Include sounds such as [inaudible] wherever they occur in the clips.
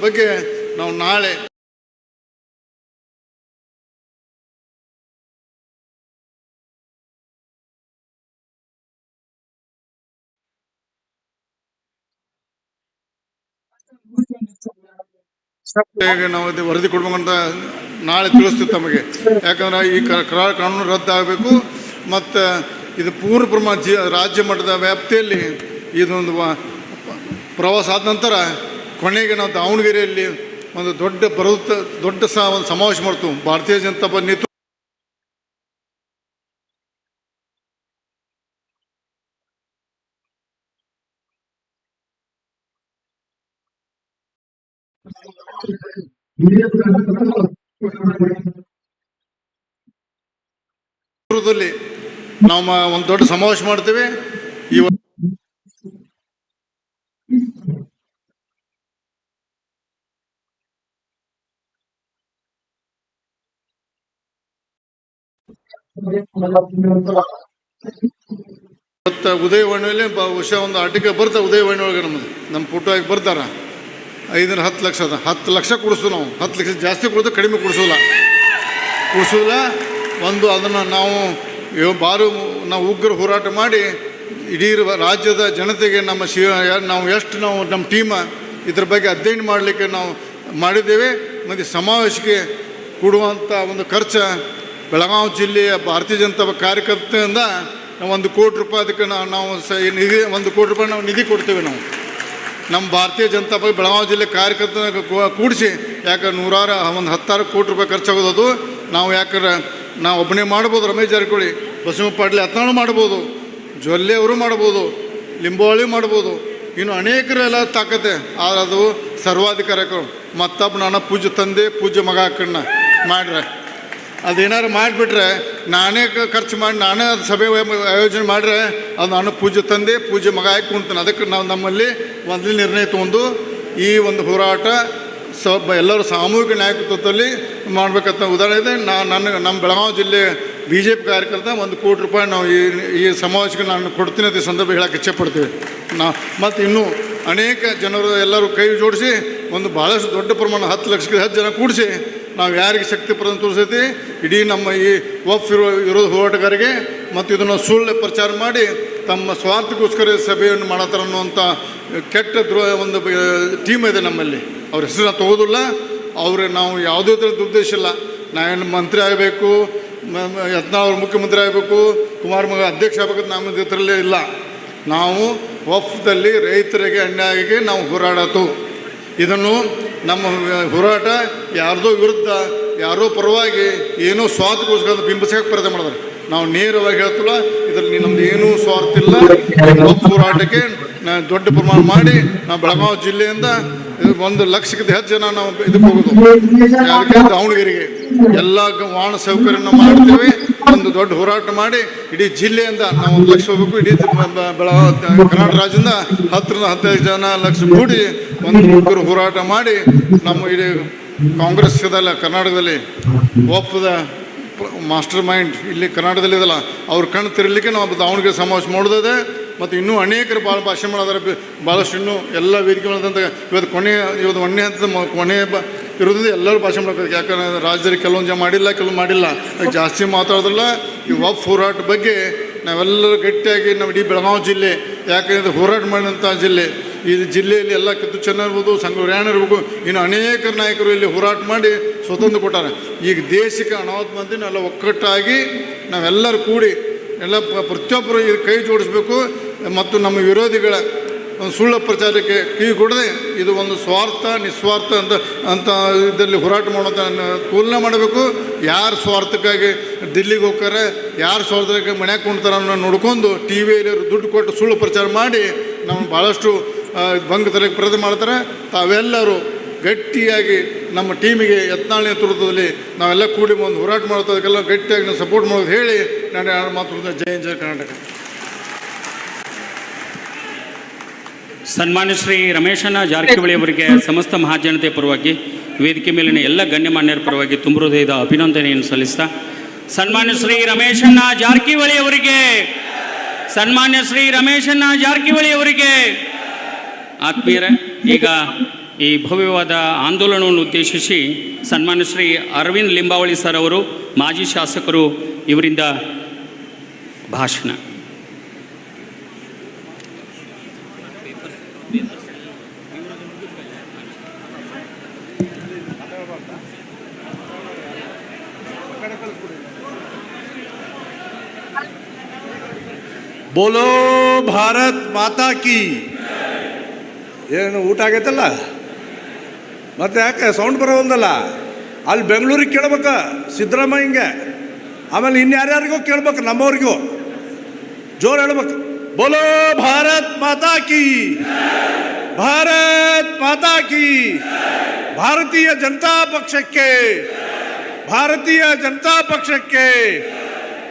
ಬಗ್ಗೆ ನಾವು ನಾಳೆ ನಾವು ವರದಿ ಕೊಡ್ಬೇಕಂತ ನಾಳೆ ತಿಳಿಸ್ತೀವಿ ತಮಗೆ. ಯಾಕಂದ್ರೆ ಈ ಕಾನೂನು ರದ್ದಾಗಬೇಕು ಮತ್ತು ಇದು ಪೂರ್ಣ ಪ್ರಮಾಣ ಜಿ, ರಾಜ್ಯ ಮಟ್ಟದ ವ್ಯಾಪ್ತಿಯಲ್ಲಿ ಇದೊಂದು ಪ್ರವಾಸ ಆದ ನಂತರ ಕೊನೆಗೆ ನಾವು ದಾವಣಗೆರೆಯಲ್ಲಿ ಒಂದು ದೊಡ್ಡ ಬೃಹತ್ ದೊಡ್ಡ ಸಹ ಒಂದು ಸಮಾವೇಶ ಮಾಡ್ತು ಭಾರತೀಯ ಜನತಾ ಪಕ್ಷ ನೇತೃತ್ವ [laughs] ನಾವು ಒಂದು ದೊಡ್ಡ ಸಮಾವೇಶ ಮಾಡ್ತೇವೆ ಈ ವ- ಇವತ್ತು ಉದಯವಾಣಿಯಲ್ಲಿ ಬಹುಶಃ ಒಂದು ಆಟಿಕೆ ಬರ್ತಾ ಉದಯವಾಣಿ ಒಳಗೆ ನಮ್ಮದು ನಮ್ಮ ಫೋಟೋ ಬರ್ತಾರ. ಐದರ ಹತ್ತು ಲಕ್ಷ ಅದ. ಹತ್ತು ಲಕ್ಷ ಕೊಡಿಸ್ತು ನಾವು. ಹತ್ತು ಲಕ್ಷ ಜಾಸ್ತಿ ಕೊಡೋದು ಕಡಿಮೆ ಕೊಡಿಸೋಲ್ಲ. ಕೊಡಿಸೋಲ್ಲ. ಒಂದು ಅದನ್ನು ನಾವು ಬಾರು ನಾವು ಉಗ್ರ ಹೋರಾಟ ಮಾಡಿ ಇಡೀ ರಾಜ್ಯದ ಜನತೆಗೆ ನಮ್ಮ ಶಿ ನಾವು ಎಷ್ಟು ನಾವು ನಮ್ಮ ಟೀಮ ಇದ್ರ ಬಗ್ಗೆ ಅಧ್ಯಯನ ಮಾಡಲಿಕ್ಕೆ ನಾವು ಮಾಡಿದ್ದೇವೆ. ಮತ್ತು ಸಮಾವೇಶಕ್ಕೆ ಕೊಡುವಂಥ ಒಂದು ಖರ್ಚು ಬೆಳಗಾವಿ ಜಿಲ್ಲೆಯ ಭಾರತೀಯ ಜನತಾ ಕಾರ್ಯಕರ್ತರಿಂದ ಒಂದು ಕೋಟಿ ರೂಪಾಯಿ ಅದಕ್ಕೆ ನಾವು ನಾವು ಸ ನಿಧಿ ಒಂದು ಕೋಟಿ ರೂಪಾಯಿ ನಾವು ನಿಧಿ ಕೊಡ್ತೇವೆ ನಾವು. ನಮ್ಮ ಭಾರತೀಯ ಜನತಾ ಪಕ್ಷ ಬೆಳಗಾವಿ ಜಿಲ್ಲೆ ಕಾರ್ಯಕರ್ತನ ಕೂಡಿಸಿ ಯಾಕೆ ನೂರಾರು, ಒಂದು ಹತ್ತಾರು ಕೋಟಿ ರೂಪಾಯಿ ಖರ್ಚಾಗೋದು ಅದು ನಾವು ಯಾಕಂದ್ರೆ ನಾವು ಒಬ್ಬನೇ ಮಾಡ್ಬೋದು ರಮೇಶ್ ಜಾರಕಿಹೊಳಿ, ಬಸವ ಪಾಟೀಲ್ ಹತ್ತಾಳು ಮಾಡ್ಬೋದು, ಜೊಲ್ಲೆ ಅವರು ಮಾಡ್ಬೋದು, ಲಿಂಬಾವಳಿ ಮಾಡ್ಬೋದು. ಇನ್ನು ಅನೇಕರೆಲ್ಲ ತಾಕತ್ತೆ. ಆದ್ರೆ ಅದು ಸರ್ವಾಧಿಕಾರಕರು ಮತ್ತೊಬ್ಬ ನಾನು ಪೂಜೆ ತಂದೆ ಪೂಜೆ ಮಗ ಹಾಕಣ್ಣ ಮಾಡ್ರೆ. ಅದೇನಾರು ಮಾಡಿಬಿಟ್ರೆ ನಾನೇ ಖರ್ಚು ಮಾಡಿ ನಾನೇ ಅದು ಸಭೆ ಆಯೋಜನೆ ಮಾಡಿದ್ರೆ ಅದು ನಾನು ಪೂಜೆ ತಂದೆ, ಪೂಜೆ ಮಗ ಹಾಕಿ ಕುಂತಾನೆ. ಅದಕ್ಕೆ ನಾವು ನಮ್ಮಲ್ಲಿ ಒಂದು ನಿರ್ಣಯ ತಗೊಂಡು ಈ ಒಂದು ಹೋರಾಟ ಸ ಎಲ್ಲರೂ ಸಾಮೂಹಿಕ ನಾಯಕತ್ವದಲ್ಲಿ ಮಾಡಬೇಕಂತ ಉದಾಹರಣೆ ಇದೆ. ನಾ ನನ್ನ ನಮ್ಮ ಬೆಳಗಾವಿ ಜಿಲ್ಲೆ ಬಿ ಜೆ ಪಿ ಕಾರ್ಯಕರ್ತ ಒಂದು ಕೋಟಿ ರೂಪಾಯಿ ನಾವು ಈ ಈ ಸಮಾವೇಶಕ್ಕೆ ನಾನು ಕೊಡ್ತೀನಿ ಅಂತ ಸಂದರ್ಭ ಹೇಳಕ್ಕೆ ಇಚ್ಛೆಪಡ್ತೀವಿ. ನಾ ಮತ್ತು ಇನ್ನೂ ಅನೇಕ ಜನರು ಎಲ್ಲರೂ ಕೈ ಜೋಡಿಸಿ ಒಂದು ಭಾಳಷ್ಟು ದೊಡ್ಡ ಪ್ರಮಾಣ ಹತ್ತು ಲಕ್ಷಕ್ಕೆ ಹತ್ತು ಜನ ಕೂಡಿಸಿ ನಾವು ಯಾರಿಗೆ ಶಕ್ತಿ ಪ್ರದಾನ ತೋರಿಸೈತಿ? ಇಡೀ ನಮ್ಮ ಈ ವಫ್ ಇರೋ ವಿರೋಧ ಹೋರಾಟಗಾರಿಗೆ ಮತ್ತು ಇದನ್ನು ಸುಳ್ಳು ಪ್ರಚಾರ ಮಾಡಿ ತಮ್ಮ ಸ್ವಾರ್ಥಕ್ಕೋಸ್ಕರ ಸಭೆಯನ್ನು ಮಾಡತ್ತಾರ ಅನ್ನುವಂಥ ಕೆಟ್ಟ ದ್ರೋಹ ಒಂದು ಟೀಮ್ ಇದೆ ನಮ್ಮಲ್ಲಿ. ಅವ್ರ ಹೆಸರನ್ನ ತಗೋದಿಲ್ಲ. ಅವರು ನಾವು ಯಾವುದೇ ಥರದ ಉದ್ದೇಶ ಇಲ್ಲ. ನಾವೇನು ಮಂತ್ರಿ ಆಗಬೇಕು ಯತ್ನ ಅವರು ಮುಖ್ಯಮಂತ್ರಿ ಆಗಬೇಕು, ಕುಮಾರ್ ಮಗ ಅಧ್ಯಕ್ಷ ಆಗಬೇಕು ನಮ್ಮ ಇದರಲ್ಲೇ ಇಲ್ಲ. ನಾವು ವಫ್ದಲ್ಲಿ ರೈತರಿಗೆ, ಅನ್ಯಾಯಕ್ಕೆ ನಾವು ಹೋರಾಡತ್ತು ಇದನ್ನು ನಮ್ಮ ಹೋರಾಟ ಯಾರ್ದೋ ವಿರುದ್ಧ, ಯಾರೋ ಪರವಾಗಿ ಏನೋ ಸ್ವಾರ್ಥಕ್ಕೋಸ್ಕರ ಬಿಂಬಿಸಕ್ಕೆ ಪ್ರಯತ್ನ ಮಾಡಿದ್ರೆ ನಾವು ನೇರವಾಗಿ ಹೇಳ್ತಿಲ್ಲ, ಇದರಲ್ಲಿ ನಮ್ದು ಏನೂ ಸ್ವಾರ್ಥ ಇಲ್ಲ. ಹೋರಾಟಕ್ಕೆ ದೊಡ್ಡ ಪ್ರಮಾಣ ಮಾಡಿ ನಾವು ಬೆಳಗಾವಿ ಜಿಲ್ಲೆಯಿಂದ ಒಂದು ಲಕ್ಷಕ್ಕಿಂತ ಹೆಚ್ಚು ಜನ ನಾವು ಇದಕ್ಕೆ ಹೋಗೋದು. ದಾವಣಗೆರೆಗೆ ಎಲ್ಲ ವಾಹನ ಸೌಕರ್ಯ ಮಾಡ್ತೇವೆ. ಒಂದು ದೊಡ್ಡ ಹೋರಾಟ ಮಾಡಿ ಇಡೀ ಜಿಲ್ಲೆಯಿಂದ ನಾವು ಒಂದು ಲಕ್ಷ ಹೋಗಬೇಕು. ಇಡೀ ಕರ್ನಾಟಕ ರಾಜ್ಯದಿಂದ ಹತ್ತರಿಂದ ಹದಿನೈದು ಜನ ಲಕ್ಷ ಕೂಡಿ ಒಂದು ಮುಗ್ಗರು ಹೋರಾಟ ಮಾಡಿ ನಮ್ಮ ಇಡೀ ಕಾಂಗ್ರೆಸ್ ಇದಲ್ಲ, ಕರ್ನಾಟಕದಲ್ಲಿ ಒಪ್ಪದ ಮಾಸ್ಟರ್ ಮೈಂಡ್ ಇಲ್ಲಿ ಕರ್ನಾಟಕದಲ್ಲಿ ಇದಲ್ಲ. ಅವ್ರ ಕಣ್ಣು ತಿರಲಿಕ್ಕೆ ನಾವು ದಾವಣಗೆರೆ ಸಮಾವೇಶ ಮಾಡೋದಿದೆ, ಮತ್ತು ಇನ್ನೂ ಅನೇಕರು ಭಾಳ ಭಾಷೆ ಮಾಡೋದಾರ. ಭಾಳಷ್ಟು ಇನ್ನೂ ಎಲ್ಲ ವೇದಿಕೆಗಳಂತ ಇವತ್ತು ಕೊನೆಯ ಇವತ್ತು ಒಂದನೇ ಹಂತದ ಕೊನೆಯ ಬ ಇರೋದ್ರಿಂದ ಎಲ್ಲರೂ ಭಾಷೆ ಮಾಡಬೇಕು ಯಾಕಂದ್ರೆ ರಾಜ್ಯದಲ್ಲಿ ಕೆಲವೊಂದು ಜನ ಮಾಡಿಲ್ಲ ಕೆಲವು ಮಾಡಿಲ್ಲ. ಜಾಸ್ತಿ ಮಾತಾಡೋದಿಲ್ಲ. ಈ ವಫ್ ಹೋರಾಟ ಬಗ್ಗೆ ನಾವೆಲ್ಲರೂ ಗಟ್ಟಿಯಾಗಿ ನಮ್ಮ ಇಡೀ ಬೆಳಗಾವಿ ಜಿಲ್ಲೆ, ಯಾಕಂದ್ರೆ ಹೋರಾಟ ಮಾಡಿದಂಥ ಜಿಲ್ಲೆ. ಈ ಜಿಲ್ಲೆಯಲ್ಲಿ ಎಲ್ಲ ಕಿತ್ತು ಚೆನ್ನ ಇರ್ಬೋದು ಇರ್ಬೋದು. ಇನ್ನು ಅನೇಕ ನಾಯಕರು ಇಲ್ಲಿ ಹೋರಾಟ ಮಾಡಿ ಸ್ವತಂತ್ರ ಕೊಟ್ಟಾರೆ. ಈಗ ದೇಶಕ್ಕೆ ಅನಾಹುತ ಮಂದಿ ನಾವೆಲ್ಲ ಒಕ್ಕಟ್ಟಾಗಿ ನಾವೆಲ್ಲರೂ ಕೂಡಿ ಎಲ್ಲ ಪ್ರತಿಯೊಬ್ಬರು ಕೈ ಜೋಡಿಸ್ಬೇಕು. ಮತ್ತು ನಮ್ಮ ವಿರೋಧಿಗಳ ಒಂದು ಸುಳ್ಳು ಪ್ರಚಾರಕ್ಕೆ ಕಿವಿ ಕೊಡದೆ ಇದು ಒಂದು ಸ್ವಾರ್ಥ, ನಿಸ್ವಾರ್ಥ ಅಂತ ಅಂತ ಇದರಲ್ಲಿ ಹೋರಾಟ ಮಾಡೋದ ತುಲನೆ ಮಾಡಬೇಕು. ಯಾರು ಸ್ವಾರ್ಥಕ್ಕಾಗಿ ದಿಲ್ಲಿಗೆ ಹೋಗ್ತಾರೆ, ಯಾರು ಸ್ವಾರ್ಥಕ್ಕೆ ಮನೆಗೆ ಕುಣ್ತಾರೆ ಅನ್ನೋ ನೋಡ್ಕೊಂಡು ಟಿ ವಿಯಲ್ಲಿ ದುಡ್ಡು ಕೊಟ್ಟು ಸುಳ್ಳು ಪ್ರಚಾರ ಮಾಡಿ ನಾವು ಭಾಳಷ್ಟು ಭಂಗ ತರಕ್ಕೆ ಪ್ರಯತ್ನ ಮಾಡ್ತಾರೆ. ತಾವೆಲ್ಲರೂ ಗಟ್ಟಿಯಾಗಿ ನಮ್ಮ ಟೀಮಿಗೆ ಯತ್ನಾಳ್ ನೇತೃತ್ವದಲ್ಲಿ ನಾವೆಲ್ಲ ಕೂಡಿ ಒಂದು ಹೋರಾಟ ಮಾಡೋದಕ್ಕೆಲ್ಲ ಗಟ್ಟಿಯಾಗಿ ನಾವು ಸಪೋರ್ಟ್ ಮಾಡೋದು ಹೇಳಿ ನಾನು ಮಾತು ಜೈ ಜಯ ಕರ್ನಾಟಕ. ಸನ್ಮಾನ್ಯ ಶ್ರೀ ರಮೇಶನ ಜಾರಕಿಹೊಳಿ ಅವರಿಗೆ ಸಮಸ್ತ ಮಹಾಜನತೆ ಪರವಾಗಿ, ವೇದಿಕೆ ಮೇಲಿನ ಎಲ್ಲ ಗಣ್ಯಮಾನ್ಯರ ಪರವಾಗಿ ತುಂಬ ಹೃದಯದ ಅಭಿನಂದನೆಯನ್ನು ಸಲ್ಲಿಸ್ತಾ, ಸನ್ಮಾನ್ಯ ಶ್ರೀ ರಮೇಶಣ್ಣ ಜಾರಕಿಹೊಳಿ ಅವರಿಗೆ, ಸನ್ಮಾನ್ಯ ಶ್ರೀ ರಮೇಶಣ್ಣ ಜಾರಕಿಹೊಳಿ ಅವರಿಗೆ. ಆತ್ಮೀಯರೇ, ಈಗ ಈ ಭವ್ಯವಾದ ಆಂದೋಲನವನ್ನು ಉದ್ದೇಶಿಸಿ ಸನ್ಮಾನ್ಯ ಶ್ರೀ ಅರವಿಂದ್ ಲಿಂಬಾವಳಿ ಸರ್ ಅವರು, ಮಾಜಿ ಶಾಸಕರು ಇವರಿಂದ ಭಾಷಣ. ಬೋಲೋ ಭಾರತ್ ಮಾತಾ ಕಿ. ಏನು ಊಟ ಆಗೈತಲ್ಲ? ಮತ್ತೆ ಯಾಕೆ ಸೌಂಡ್ ಬರೋದಲ್ಲ ಅಲ್ಲಿ ಬೆಂಗಳೂರಿಗೆ ಕೇಳ್ಬೇಕ ಸಿದ್ದರಾಮಯ್ಯಂಗೆ ಆಮೇಲೆ ಇನ್ಯಾರ್ಯಾರಿಗೋ ಕೇಳ್ಬೇಕು, ನಮ್ಮವ್ರಿಗೂ. ಜೋರು ಹೇಳ್ಬೇಕು. ಬೋಲೋ ಭಾರತ್ ಮಾತಾ ಕಿ. ಭಾರತ್ ಮಾತಾ ಕಿ. ಭಾರತೀಯ ಜನತಾ ಪಕ್ಷಕ್ಕೆ. ಭಾರತೀಯ ಜನತಾ ಪಕ್ಷಕ್ಕೆ.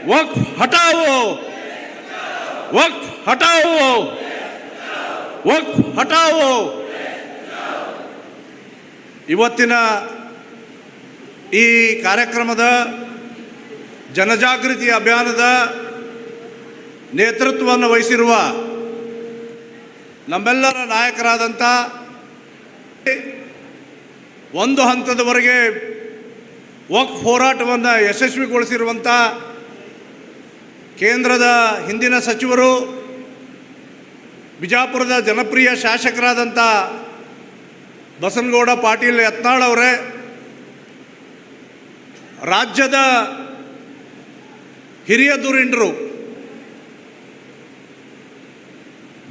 ವಕ್ಫ್ ಹಟಾವೋ. ವಕ್ಫ್ ಹಟಾವೋ ವಕ್ಫ್ ಹಟಾವೋ ಇವತ್ತಿನ ಈ ಕಾರ್ಯಕ್ರಮದ ಜನಜಾಗೃತಿ ಅಭಿಯಾನದ ನೇತೃತ್ವವನ್ನು ವಹಿಸಿರುವ ನಮ್ಮೆಲ್ಲರ ನಾಯಕರಾದಂಥ ಒಂದು ಹಂತದವರೆಗೆ ವಕ್ ಹೋರಾಟವನ್ನು ಯಶಸ್ವಿಗೊಳಿಸಿರುವಂಥ ಕೇಂದ್ರದ ಹಿಂದಿನ ಸಚಿವರು, ಬಿಜಾಪುರದ ಜನಪ್ರಿಯ ಶಾಸಕರಾದಂಥ ಬಸನಗೌಡ ಪಾಟೀಲ್ ಯತ್ನಾಳ್ ಅವರೇ, ರಾಜ್ಯದ ಹಿರಿಯ ಧುರೀಣರು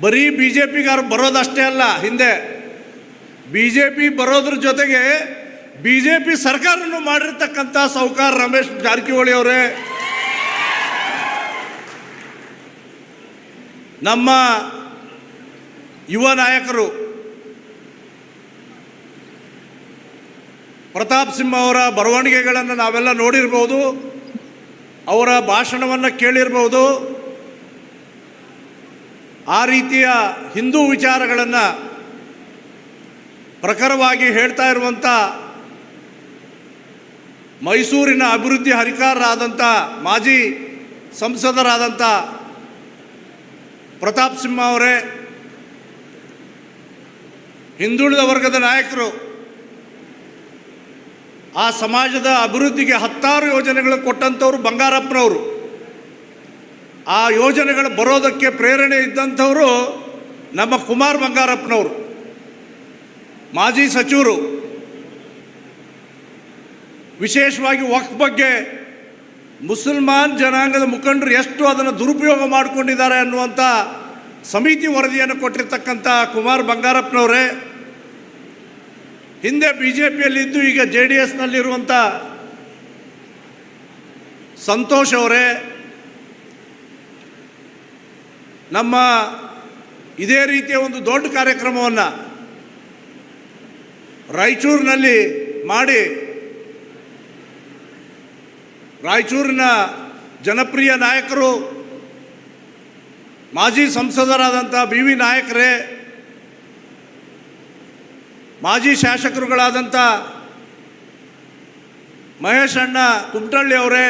ಬರೀ ಬಿ ಜೆ ಪಿಗಾರು ಬರೋದಷ್ಟೇ ಅಲ್ಲ, ಹಿಂದೆ ಬಿ ಜೆ ಪಿ ಬರೋದ್ರ ಜೊತೆಗೆ ಬಿ ಜೆ ಪಿ ಸರ್ಕಾರನೂ ಮಾಡಿರ್ತಕ್ಕಂಥ ಸೌಕಾರ ರಮೇಶ್ ಜಾರಕಿಹೊಳಿ ಅವರೇ ನಮ್ಮ ಯುವ ನಾಯಕರು ಪ್ರತಾಪ್ ಸಿಂಹ ಅವರ ಬರವಣಿಗೆಗಳನ್ನು ನಾವೆಲ್ಲ ನೋಡಿರ್ಬೋದು, ಅವರ ಭಾಷಣವನ್ನು ಕೇಳಿರ್ಬೋದು. ಆ ರೀತಿಯ ಹಿಂದೂ ವಿಚಾರಗಳನ್ನು ಪ್ರಖರವಾಗಿ ಹೇಳ್ತಾ ಇರುವಂಥ ಮೈಸೂರಿನ ಅಭಿವೃದ್ಧಿ ಹರಿಕಾರರಾದಂಥ ಮಾಜಿ ಸಂಸದರಾದಂಥ ಪ್ರತಾಪ್ ಸಿಂಹ ಅವರೇ, ಹಿಂದುಳಿದ ವರ್ಗದ ನಾಯಕರು, ಆ ಸಮಾಜದ ಅಭಿವೃದ್ಧಿಗೆ ಹತ್ತಾರು ಯೋಜನೆಗಳು ಕೊಟ್ಟಂಥವ್ರು ಬಂಗಾರಪ್ಪನವರು. ಆ ಯೋಜನೆಗಳು ಬರೋದಕ್ಕೆ ಪ್ರೇರಣೆ ಇದ್ದಂಥವರು ನಮ್ಮ ಕುಮಾರ್ ಬಂಗಾರಪ್ಪನವರು, ಮಾಜಿ ಸಚಿವರು. ವಿಶೇಷವಾಗಿ ವಕ್ ಬಗ್ಗೆ ಮುಸಲ್ಮಾನ್ ಜನಾಂಗದ ಮುಖಂಡರು ಎಷ್ಟು ಅದನ್ನು ದುರುಪಯೋಗ ಮಾಡಿಕೊಂಡಿದ್ದಾರೆ ಅನ್ನುವಂಥ ಸಮಿತಿ ವರದಿಯನ್ನು ಕೊಟ್ಟಿರ್ತಕ್ಕಂಥ ಕುಮಾರ್ ಬಂಗಾರಪ್ಪನವರೇ, ಹಿಂದೆ ಬಿ ಜೆ ಪಿಯಲ್ಲಿದ್ದು ಈಗ ಜೆ ಡಿ ಎಸ್ನಲ್ಲಿರುವಂಥ ಸಂತೋಷ್ ಅವರೇ, ನಮ್ಮ ಇದೇ ರೀತಿಯ ಒಂದು ದೊಡ್ಡ ಕಾರ್ಯಕ್ರಮವನ್ನು ರಾಯಚೂರಿನಲ್ಲಿ ಮಾಡಿ ರಾಯಚೂರಿನ ಜನಪ್ರಿಯ ನಾಯಕರು ಮಾಜಿ ಸಂಸದರಾದಂಥ ಬಿ ವಿ ನಾಯಕರೇ ಮಾಜಿ ಶಾಸಕರುಗಳಾದಂಥ ಮಹೇಶ್ ಅಣ್ಣ ಕುಮಟಳ್ಳಿ ಅವರೇ